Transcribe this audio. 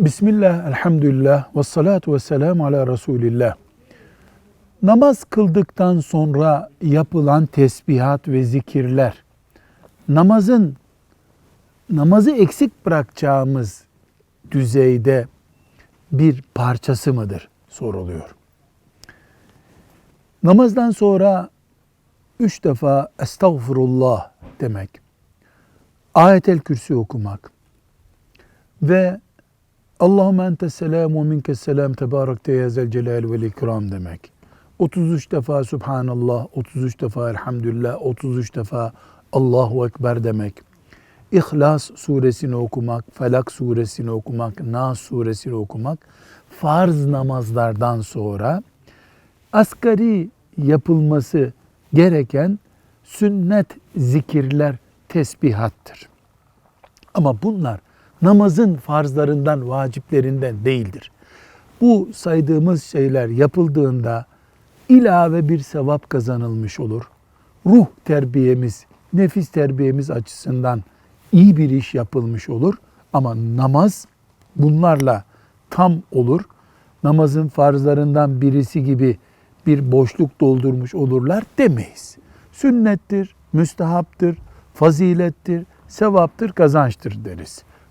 Bismillah, elhamdülillah, ve salatu ve selamu ala Resulillah. Namaz kıldıktan sonra yapılan tesbihat ve zikirler, namazın, namazı eksik bırakacağımız düzeyde bir parçası mıdır soruluyor. Namazdan sonra üç defa estağfurullah demek, ayetel kürsi okumak ve Allahümme entes selam ve minkes selam tebarekte ya zel celal vel ikram demek. 33 defa Subhanallah, 33 defa Elhamdülillah, 33 defa Allahu Ekber demek. İhlas suresini okumak, Felak suresini okumak, Nas suresini okumak farz namazlardan sonra asgari yapılması gereken sünnet zikirler tesbihattır. Ama bunlar namazın farzlarından, vaciplerinden değildir. Bu saydığımız şeyler yapıldığında ilave bir sevap kazanılmış olur. Ruh terbiyemiz, nefis terbiyemiz açısından iyi bir iş yapılmış olur. Ama namaz bunlarla tam olur. Namazın farzlarından birisi gibi bir boşluk doldurmuş olurlar demeyiz. Sünnettir, müstehaptır, fazilettir, sevaptır, kazançtır deriz.